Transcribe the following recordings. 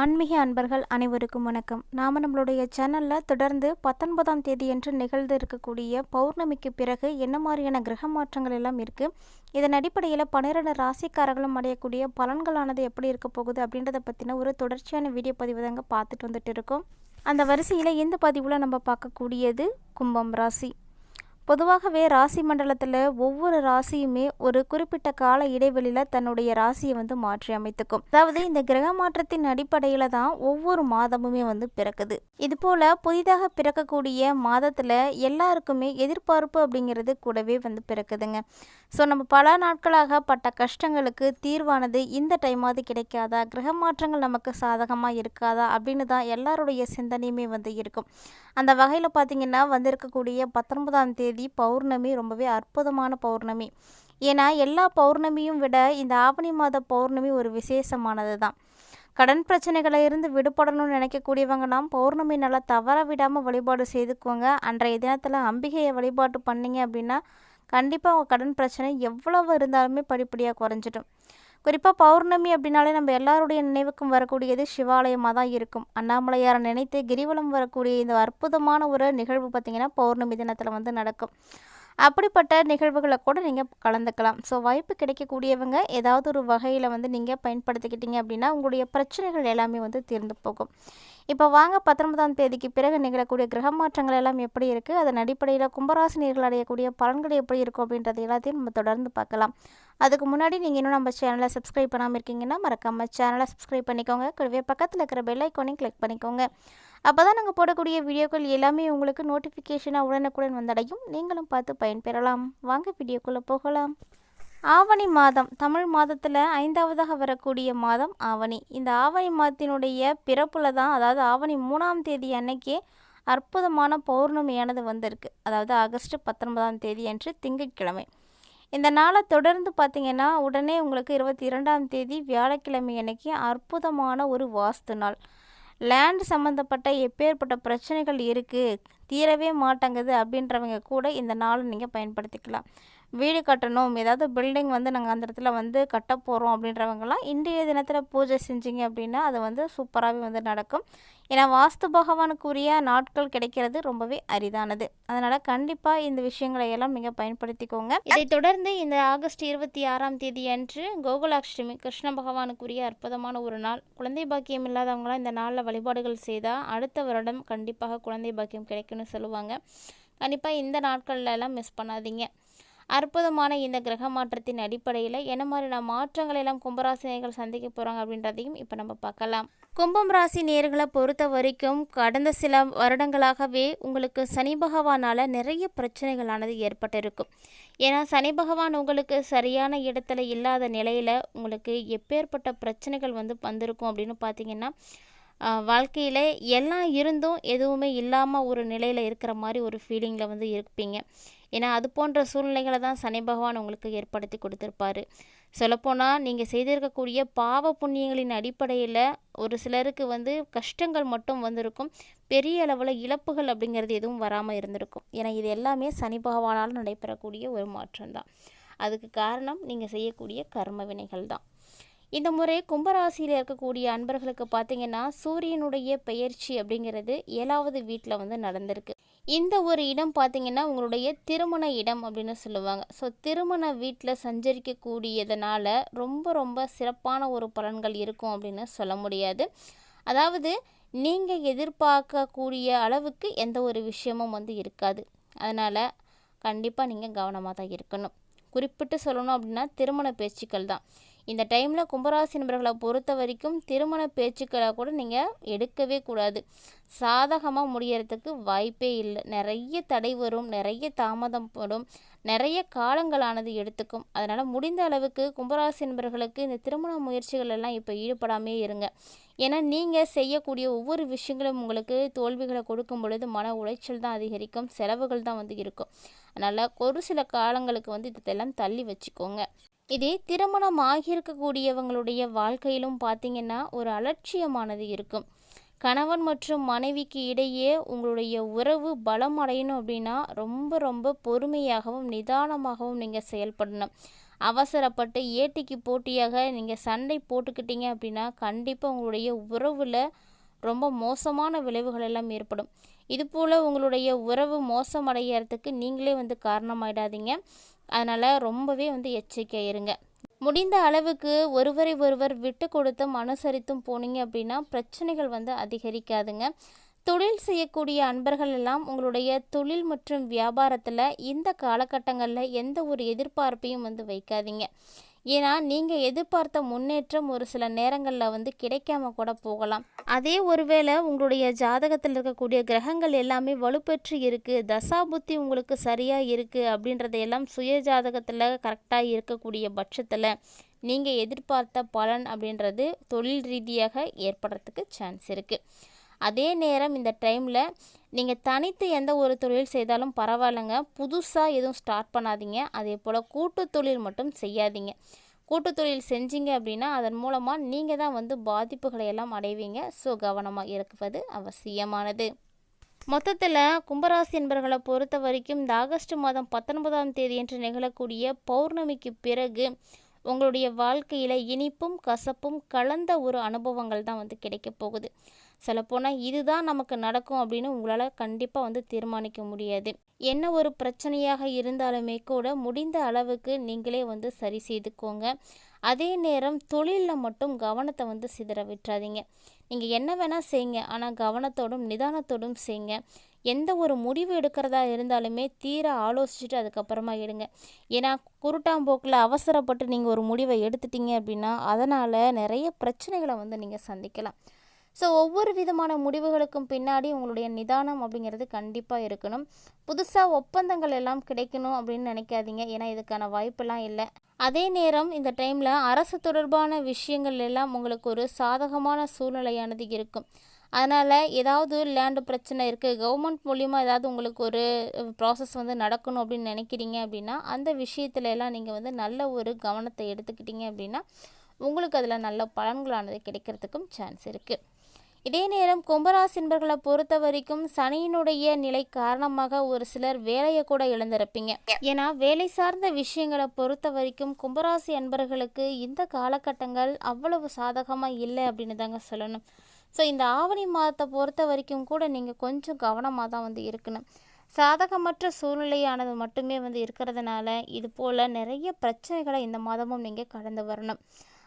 ஆன்மீக அன்பர்கள் அனைவருக்கும் வணக்கம். நாம் நம்மளுடைய சேனலில் தொடர்ந்து பத்தொன்பதாம் தேதியன்று நிகழ்ந்து இருக்கக்கூடிய பௌர்ணமிக்கு பிறகு என்ன மாதிரியான கிரக மாற்றங்கள் எல்லாம் இருக்குது இதன் அடிப்படையில் பன்னிரெண்டு ராசிக்காரர்களும் அடையக்கூடிய பலன்களானது எப்படி இருக்க போகுது அப்படின்றத பற்றின ஒரு தொடர்ச்சியான வீடியோ பதிவு தாங்க பார்த்துட்டு வந்துட்டு இருக்கோம். அந்த வரிசையில் இந்த பதிவில் நம்ம பார்க்கக்கூடியது கும்பம் ராசி. பொதுவாகவே ராசி மண்டலத்தில் ஒவ்வொரு ராசியுமே ஒரு குறிப்பிட்ட கால இடைவெளியில் தன்னுடைய ராசியை வந்து மாற்றி அமைத்துக்கும். அதாவது இந்த கிரக மாற்றத்தின் அடிப்படையில் தான் ஒவ்வொரு மாதமுமே வந்து பிறக்குது. இது போல் புதிதாக பிறக்கக்கூடிய மாதத்தில் எல்லாருக்குமே எதிர்பார்ப்பு அப்படிங்கிறது கூடவே வந்து பிறக்குதுங்க. ஸோ நம்ம பல நாட்களாக பட்ட கஷ்டங்களுக்கு தீர்வானது இந்த டைமாவது கிடைக்காதா? கிரக மாற்றங்கள் நமக்கு சாதகமாக இருக்காதா? அப்படின்னு தான் எல்லாருடைய சிந்தனையுமே வந்து இருக்கும். அந்த வகையில் பார்த்திங்கன்னா வந்திருக்கக்கூடிய பத்தொன்பதாம் தேதி பௌர்ணமி ரொம்பவே அற்புதமான பௌர்ணமி. ஏன்னா எல்லா பௌர்ணமியும் விட இந்த ஆவணி மாத பௌர்ணமி ஒரு விசேஷமானது தான். கடன் பிரச்சனைகளை இருந்து விடுபடணும்னு நினைக்கக்கூடியவங்கலாம் பௌர்ணமி நல்லா தவற விடாமல் வழிபாடு செய்துக்கோங்க. அன்றைய தினத்தில் அம்பிகையை வழிபாட்டு பண்ணீங்க அப்படின்னா கண்டிப்பாக உங்கள் கடன் பிரச்சனை எவ்வளவு இருந்தாலுமே படிப்படியாக குறைஞ்சிடும். குறிப்பாக பௌர்ணமி அப்படின்னாலே நம்ம எல்லாருடைய நினைவுக்கும் வரக்கூடியது சிவாலயமாக தான் இருக்கும். அண்ணாமலையாரை நினைத்து கிரிவலம் வரக்கூடிய இந்த அற்புதமான ஒரு நிகழ்வு பார்த்திங்கன்னா பௌர்ணமி தினத்தில் வந்து நடக்கும். அப்படிப்பட்ட நிகழ்வுகளை கூட நீங்கள் கலந்துக்கலாம். ஸோ வாய்ப்பு கிடைக்கக்கூடியவங்க ஏதாவது ஒரு வகையில் வந்து நீங்கள் பயன்படுத்திக்கிட்டீங்க அப்படின்னா உங்களுடைய பிரச்சனைகள் எல்லாமே வந்து தீர்ந்து போகும். இப்போ வாங்க பத்தொன்பதாம் தேதிக்கு பிறகு நிகழக்கூடிய கிரக மாற்றங்கள் எல்லாம் எப்படி இருக்குது அதன் அடிப்படையில் கும்பராசினியர்கள் அடையக்கூடிய பலன்கள் எப்படி இருக்கும் அப்படின்றது எல்லாத்தையும் நம்ம தொடர்ந்து பார்க்கலாம். அதுக்கு முன்னாடி நீங்கள் இன்னும் நம்ம சேனலை சப்ஸ்கிரைப் பண்ணாமல் இருக்கீங்கன்னா மறக்காமல் சேனலை சப்ஸ்கிரைப் பண்ணிக்கோங்க. கூடவே பக்கத்தில் இருக்கிற பெல் ஐக்கானையும் கிளிக் பண்ணிக்கோங்க. அப்போ தான் நாங்கள் போடக்கூடிய வீடியோக்கள் எல்லாமே உங்களுக்கு நோட்டிஃபிகேஷனாக உடனுக்குடன் வந்தடையும். நீங்களும் பார்த்து பயன்பெறலாம். வாங்க வீடியோக்குள்ளே போகலாம். ஆவணி மாதம் தமிழ் மாதத்தில் ஐந்தாவதாக வரக்கூடிய மாதம் ஆவணி. இந்த ஆவணி மாதத்தினுடைய பிறப்பில் தான் அதாவது ஆவணி மூணாம் தேதி அன்னைக்கே அற்புதமான பௌர்ணமியானது வந்திருக்கு. அதாவது ஆகஸ்ட் பத்தொன்பதாம் தேதி அன்று திங்கட்கிழமை. இந்த நாளை தொடர்ந்து பார்த்திங்கன்னா உடனே உங்களுக்கு இருபத்தி இரண்டாம் தேதி வியாழக்கிழமை அன்னைக்கு அற்புதமான ஒரு வாஸ்து நாள். லேண்ட் சம்மந்தப்பட்ட எப்பேற்பட்ட பிரச்சனைகள் இருக்குது தீரவே மாட்டேங்குது அப்படின்றவங்க கூட இந்த நாளை நீங்கள் பயன்படுத்திக்கலாம். வீடு கட்டணும் ஏதாவது பில்டிங் வந்து நாங்கள் அந்த இடத்துல வந்து கட்ட போகிறோம் அப்படின்றவங்கலாம் இன்றைய தினத்தில் பூஜை செஞ்சீங்க அப்படின்னா அது வந்து சூப்பராகவே வந்து நடக்கும். ஏன்னா வாஸ்து பகவானுக்குரிய நாட்கள் கிடைக்கிறது ரொம்பவே அரிதானது. அதனால் கண்டிப்பாக இந்த விஷயங்களை எல்லாம் நீங்கள் பயன்படுத்திக்கோங்க. இதை தொடர்ந்து இந்த ஆகஸ்ட் இருபத்தி ஆறாம் தேதி அன்று கோகுலாஷ்டமி கிருஷ்ண பகவானுக்குரிய அற்புதமான ஒரு நாள். குழந்தை பாக்கியம் இல்லாதவங்களாம் இந்த நாளில் வழிபாடுகள் செய்தால் அடுத்த வருடம் கண்டிப்பாக குழந்தை பாக்கியம் கிடைக்கும்னு சொல்லுவாங்க. கண்டிப்பாக இந்த நாட்கள்ல எல்லாம் மிஸ் பண்ணாதீங்க. அற்புதமான இந்த கிரக மாற்றத்தின் அடிப்படையில் என்ன மாதிரியான மாற்றங்கள் எல்லாம் கும்பராசினியர்கள் சந்திக்க போகிறாங்க அப்படின்றதையும் இப்போ நம்ம பார்க்கலாம். கும்பம் ராசி நேர்களை பொறுத்த வரைக்கும் கடந்த சில வருடங்களாகவே உங்களுக்கு சனி பகவானால் நிறைய பிரச்சனைகளானது ஏற்பட்டிருக்கும். ஏன்னா சனி பகவான் உங்களுக்கு சரியான இடத்துல இல்லாத நிலையில் உங்களுக்கு எப்பேற்பட்ட பிரச்சனைகள் வந்து வந்திருக்கும் அப்படின்னு பார்த்தீங்கன்னா வாழ்க்கையில் எல்லாம் இருந்தும் எதுவுமே இல்லாமல் ஒரு நிலையில் இருக்கிற மாதிரி ஒரு ஃபீலிங்கில் வந்து இருப்பீங்க. ஏன்னா அது போன்ற சூழ்நிலைகளை தான் சனி பகவான் உங்களுக்கு ஏற்படுத்தி கொடுத்துருப்பாரு. சொல்லப்போனால் நீங்கள் செய்திருக்கக்கூடிய பாவ புண்ணியங்களின் அடிப்படையில் ஒரு சிலருக்கு வந்து கஷ்டங்கள் மட்டும் வந்திருக்கும். பெரிய அளவில் இழப்புகள் அப்படிங்கிறது எதுவும் வராமல் இருந்திருக்கும். ஏன்னா இது எல்லாமே சனி பகவானால் நடைபெறக்கூடிய ஒரு மாற்றம் தான் அதுக்கு காரணம் நீங்கள் செய்யக்கூடிய கர்ம வினைகள் தான் இந்த முறை கும்பராசியில் இருக்கக்கூடிய அன்பர்களுக்கு பார்த்தீங்கன்னா சூரியனுடைய பெயர்ச்சி அப்படிங்கிறது ஏழாவது வீட்டில் வந்து நடந்திருக்கு. இந்த ஒரு இடம் பார்த்தீங்கன்னா உங்களுடைய திருமண இடம் அப்படின்னு சொல்லுவாங்க. ஸோ திருமண வீட்டில் சஞ்சரிக்கக்கூடியதுனால ரொம்ப ரொம்ப சிறப்பான ஒரு பலன்கள் இருக்கும் அப்படின்னு சொல்ல முடியாது. அதாவது நீங்கள் எதிர்பார்க்கக்கூடிய அளவுக்கு எந்த ஒரு விஷயமும் வந்து இருக்காது. அதனால் கண்டிப்பாக நீங்கள் கவனமாக தான் இருக்கணும். குறிப்பிட்டு சொல்லணும் அப்படின்னா திருமண பேச்சுக்கள் தான். இந்த டைமில் கும்பராசி நபர்களை பொறுத்த வரைக்கும் திருமண பேச்சுக்களை கூட நீங்கள் எடுக்கவே கூடாது. சாதகமாக முடியறதுக்கு வாய்ப்பே இல்லை. நிறைய தடை வரும் நிறைய தாமதம் படும் நிறைய காலங்களானது எடுத்துக்கும். அதனால் முடிந்த அளவுக்கு கும்பராசி நபர்களுக்கு இந்த திருமண முயற்சிகள் எல்லாம் இப்போ ஈடுபடாமே இருங்க. ஏன்னா நீங்கள் செய்யக்கூடிய ஒவ்வொரு விஷயங்களும் உங்களுக்கு தோல்விகளை கொடுக்கும் பொழுது மன உளைச்சல் தான் அதிகரிக்கும் செலவுகள் தான் வந்து இருக்கும். அதனால் ஒரு சில காலங்களுக்கு வந்து இதெல்லாம் தள்ளி வச்சுக்கோங்க. இதே திருமணம் ஆகியிருக்கக்கூடியவங்களுடைய வாழ்க்கையிலும் பார்த்திங்கன்னா ஒரு அலட்சியமானது இருக்கும். கணவன் மற்றும் மனைவிக்கு இடையே உங்களுடைய உறவு பலம் அடையணும் அப்படின்னா ரொம்ப ரொம்ப பொறுமையாகவும் நிதானமாகவும் நீங்கள் செயல்படணும். அவசரப்பட்டு ஏட்டிக்கு போட்டியாக நீங்கள் சண்டை போட்டுக்கிட்டீங்க அப்படின்னா கண்டிப்பாக உங்களுடைய உறவில் ரொம்ப மோசமான விளைவுகள் எல்லாம் ஏற்படும். இதுபோல் உங்களுடைய உறவு மோசமடைகிறதுக்கு நீங்களே வந்து காரணமாயிடாதீங்க. அதனால் ரொம்பவே வந்து எச்சரிக்கை இருங்க. முடிந்த அளவுக்கு ஒருவரை ஒருவர் விட்டு கொடுத்தும் அனுசரித்தும் போனீங்க அப்படின்னா பிரச்சனைகள் வந்து அதிகரிக்காதுங்க. தொழில் செய்யக்கூடிய அன்பர்கள் எல்லாம் உங்களுடைய தொழில் மற்றும் வியாபாரத்தில் இந்த காலகட்டங்களில் எந்த ஒரு எதிர்பார்ப்பையும் வந்து வைக்காதீங்க. ஏன்னா நீங்கள் எதிர்பார்த்த முன்னேற்றம் ஒரு சில நேரங்களில் வந்து கிடைக்காம கூட போகலாம். அதே ஒருவேளை உங்களுடைய ஜாதகத்தில் இருக்கக்கூடிய கிரகங்கள் எல்லாமே வலுப்பெற்று இருக்குது தசாபுத்தி உங்களுக்கு சரியாக இருக்குது அப்படின்றதையெல்லாம் சுய ஜாதகத்தில் கரெக்டாக இருக்கக்கூடிய பட்சத்தில் நீங்கள் எதிர்பார்த்த பலன் அப்படின்றது தொழில் ரீதியாக ஏற்படுறதுக்கு சான்ஸ் இருக்குது அதே நேரம் இந்த டைமில் நீங்கள் தனித்து எந்த ஒரு தொழில் செய்தாலும் பரவாயில்லைங்க. புதுசாக எதுவும் ஸ்டார்ட் பண்ணாதீங்க. அதே போல் கூட்டு தொழில் மட்டும் செய்யாதீங்க. கூட்டு தொழில் செஞ்சீங்க அப்படின்னா அதன் மூலமாக நீங்கள் தான் வந்து பாதிப்புகளை எல்லாம் அடைவீங்க. ஸோ கவனமாக இருப்பது அவசியமானது. மொத்தத்தில் கும்பராசி என்பர்களை பொறுத்த வரைக்கும் இந்த ஆகஸ்ட் மாதம் பத்தொன்பதாம் தேதி என்று நிகழக்கூடிய பௌர்ணமிக்கு பிறகு உங்களுடைய வாழ்க்கையில் இனிப்பும் கசப்பும் கலந்த ஒரு அனுபவங்கள் தான் வந்து கிடைக்க போகுது. சொல்லப்போனால் இதுதான் நமக்கு நடக்கும் அப்படின்னு உங்களால் கண்டிப்பாக வந்து தீர்மானிக்க முடியாது. என்ன ஒரு பிரச்சனையாக இருந்தாலுமே கூட முடிந்த அளவுக்கு நீங்களே வந்து சரி செய்துக்கோங்க. அதே நேரம் தொழிலில் மட்டும் கவனத்தை வந்து சிதற விட்டுறாதீங்க. நீங்கள் என்ன வேணால் செய்யுங்க ஆனால் கவனத்தோடும் நிதானத்தோடும் செய்யுங்க எந்த ஒரு முடிவு எடுக்கிறதா இருந்தாலுமே தீர ஆலோசிச்சுட்டு அதுக்கப்புறமா எடுங்க. ஏன்னா குருட்டாம்போக்கில் அவசரப்பட்டு நீங்கள் ஒரு முடிவை எடுத்துட்டீங்க அப்படின்னா அதனால் நிறைய பிரச்சனைகளை வந்து நீங்கள் சந்திக்கலாம். ஸோ ஒவ்வொரு விதமான முடிவுகளுக்கும் பின்னாடி உங்களுடைய நிதானம் அப்படிங்கிறது கண்டிப்பாக இருக்கணும். புதுசாக ஒப்பந்தங்கள் எல்லாம் கிடைக்கணும் அப்படின்னு நினைக்காதீங்க. ஏன்னா இதுக்கான வாய்ப்பெல்லாம் இல்லை. அதே நேரம் இந்த டைமில் அரசு தொடர்பான விஷயங்கள் எல்லாம் உங்களுக்கு ஒரு சாதகமான சூழ்நிலையானது இருக்கும். அதனால் ஏதாவது லேண்டு பிரச்சனை இருக்குது கவர்மெண்ட் மூலிமா ஏதாவது உங்களுக்கு ஒரு ப்ராசஸ் வந்து நடக்கணும் அப்படின்னு நினைக்கிறீங்க அப்படின்னா அந்த விஷயத்துல எல்லாம் நீங்கள் வந்து நல்ல ஒரு கவனத்தை எடுத்துக்கிட்டீங்க அப்படின்னா உங்களுக்கு அதில் நல்ல பலன்களானது கிடைக்கிறதுக்கும் சான்ஸ் இருக்குது இதே நேரம் கும்பராசி என்பர்களை பொறுத்த வரைக்கும் சனியினுடைய நிலை காரணமாக ஒரு சிலர் வேலையை கூட இழந்திருப்பீங்க. ஏன்னா வேலை சார்ந்த விஷயங்களை பொறுத்த வரைக்கும் கும்பராசி அன்பர்களுக்கு இந்த காலகட்டங்கள் அவ்வளவு சாதகமாக இல்லை அப்படின்னு தாங்க சொல்லணும். ஸோ இந்த ஆவணி மாதத்தை பொறுத்த வரைக்கும் கூட நீங்கள் கொஞ்சம் கவனமாக தான் வந்து இருக்கணும். சாதகமற்ற சூழ்நிலையானது மட்டுமே வந்து இருக்கிறதுனால இது போல் நிறைய பிரச்சனைகளை இந்த மாதமும் நீங்கள் கடந்து வரணும்.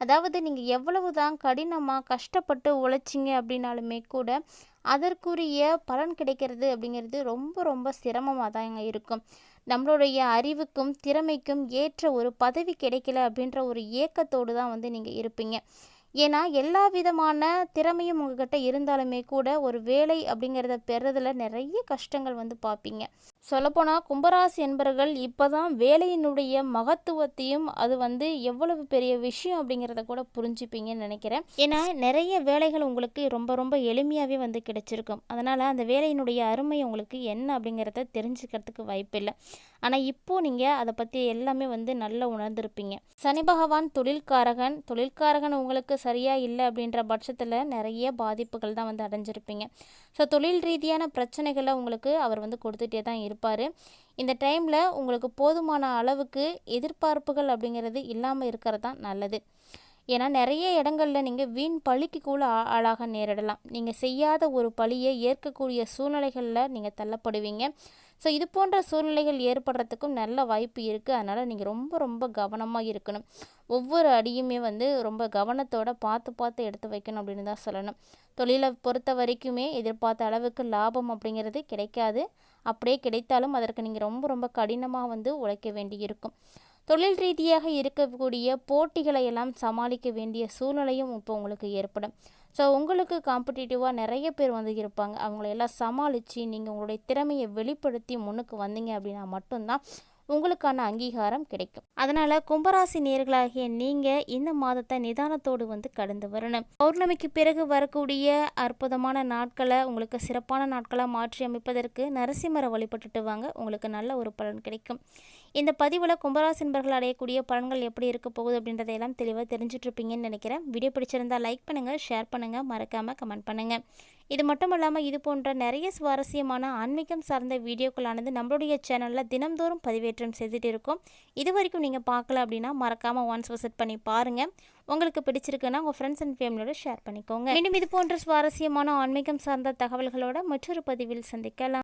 அதாவது நீங்கள் எவ்வளவு தான் கடினமாக கஷ்டப்பட்டு உழைச்சிங்க அப்படின்னாலுமே கூட அதற்குரிய பலன் கிடைக்கிறது அப்படிங்கிறது ரொம்ப ரொம்ப சிரமமாக தாங்க இருக்கும். நம்மளுடைய அறிவுக்கும் திறமைக்கும் ஏற்ற ஒரு பதவி கிடைக்கல அப்படின்ற ஒரு ஏக்கத்தோடு தான் வந்து நீங்கள் இருப்பீங்க. ஏன்னா எல்லா விதமான திறமையும் உங்ககிட்ட இருந்தாலுமே கூட ஒரு வேலை அப்படிங்கிறத பெறதில் நிறைய கஷ்டங்கள் வந்து பார்ப்பீங்க சொல்லப்போனால் கும்பராசி என்பவர்கள் இப்போ தான் வேலையினுடைய மகத்துவத்தையும் அது வந்து எவ்வளவு பெரிய விஷயம் அப்படிங்கிறத கூட புரிஞ்சுப்பீங்கன்னு நினைக்கிறேன். ஏன்னா நிறைய வேலைகள் உங்களுக்கு ரொம்ப ரொம்ப எளிமையாகவே வந்து கிடைச்சிருக்கும். அதனால் அந்த வேலையினுடைய அருமை உங்களுக்கு என்ன அப்படிங்கிறத தெரிஞ்சுக்கிறதுக்கு வாய்ப்பில்லை. ஆனால் இப்போது நீங்கள் அதை பற்றி எல்லாமே வந்து நல்லா உணர்ந்திருப்பீங்க. சனி பகவான் தொழில்காரகன் தொழில்காரகன் உங்களுக்கு சரியாக இல்லை அப்படின்ற பட்சத்தில் நிறைய பாதிப்புகள் தான் வந்து அடைஞ்சிருப்பீங்க. ஸோ தொழில் ரீதியான பிரச்சனைகளை உங்களுக்கு அவர் வந்து கொடுத்துட்டே தான் இருப்பார். இந்த டைமில் உங்களுக்கு போதுமான அளவுக்கு எதிர்பார்ப்புகள் அப்படிங்கிறது இல்லாமல் இருக்கிறது தான் நல்லது. ஏன்னா நிறைய இடங்களில் நீங்கள் வீண் பழிக்கு கூட ஆளாக நேரிடலாம். நீங்கள் செய்யாத ஒரு பழியை ஏற்கக்கூடிய சூழ்நிலைகளில் நீங்கள் தள்ளப்படுவீங்க. ஸோ இது போன்ற சூழ்நிலைகள் ஏற்படுறதுக்கும் நல்ல வாய்ப்பு இருக்குது அதனால் நீங்கள் ரொம்ப ரொம்ப கவனமாக இருக்கணும். ஒவ்வொரு அடியுமே வந்து ரொம்ப கவனத்தோடு பார்த்து பார்த்து எடுத்து வைக்கணும் அப்படின்னு தான் சொல்லணும். தொழிலை பொறுத்த வரைக்குமே எதிர்பார்த்த அளவுக்கு லாபம் அப்படிங்கிறது கிடைக்காது. அப்படியே கிடைத்தாலும் அதற்கு நீங்கள் ரொம்ப ரொம்ப கடினமாக வந்து உழைக்க வேண்டி இருக்கும் தொழில் ரீதியாக இருக்கக்கூடிய போட்டிகளை எல்லாம் சமாளிக்க வேண்டிய சூழ்நிலையும் இப்போ உங்களுக்கு ஏற்படும். ஸோ உங்களுக்கு காம்படிட்டிவாக நிறைய பேர் வந்து இருப்பாங்க. அவங்களையெல்லாம் சமாளித்து நீங்கள் உங்களுடைய திறமையை வெளிப்படுத்தி முன்னுக்கு வந்தீங்க அப்படின்னா மட்டும்தான் உங்களுக்கான அங்கீகாரம் கிடைக்கும். அதனால் கும்பராசி நேர்களாகிய நீங்கள் இந்த மாதத்தை நிதானத்தோடு வந்து கடந்து வரணும். பௌர்ணமிக்கு பிறகு வரக்கூடிய அற்புதமான நாட்களை உங்களுக்கு சிறப்பான நாட்களாக மாற்றி அமைப்பதற்கு நரசிம்மரை வழிபட்டுட்டு வாங்க. உங்களுக்கு நல்ல ஒரு பலன் கிடைக்கும். இந்த பதிவில் கும்பராசி நண்பர்கள் அடையக்கூடிய பலன்கள் எப்படி இருக்க போகுது அப்படின்றதையெல்லாம் தெளிவாக தெரிஞ்சிட்ருப்பீங்கன்னு நினைக்கிறேன். வீடியோ பிடிச்சிருந்தால் லைக் பண்ணுங்கள் ஷேர் பண்ணுங்கள் மறக்காமல் கமெண்ட் பண்ணுங்கள் இது மட்டும் இல்லாமல் இது போன்ற நிறைய சுவாரஸ்யமான ஆன்மீகம் சார்ந்த வீடியோக்களானது நம்மளுடைய சேனலில் தினம்தோறும் பதிவேற்றம் செய்துட்டு இருக்கோம். இது வரைக்கும் நீங்கள் பார்க்கல அப்படின்னா மறக்காமல் ஒன்ஸ் விசிட் பண்ணி பாருங்கள் உங்களுக்கு பிடிச்சிருக்குன்னா உங்கள் ஃப்ரெண்ட்ஸ் அண்ட் ஃபேமிலியோட ஷேர் பண்ணிக்கோங்க. மீண்டும் இது போன்ற சுவாரஸ்யமான ஆன்மீகம் சார்ந்த தகவல்களோட மற்றொரு பதிவில் சந்திக்கலாம்.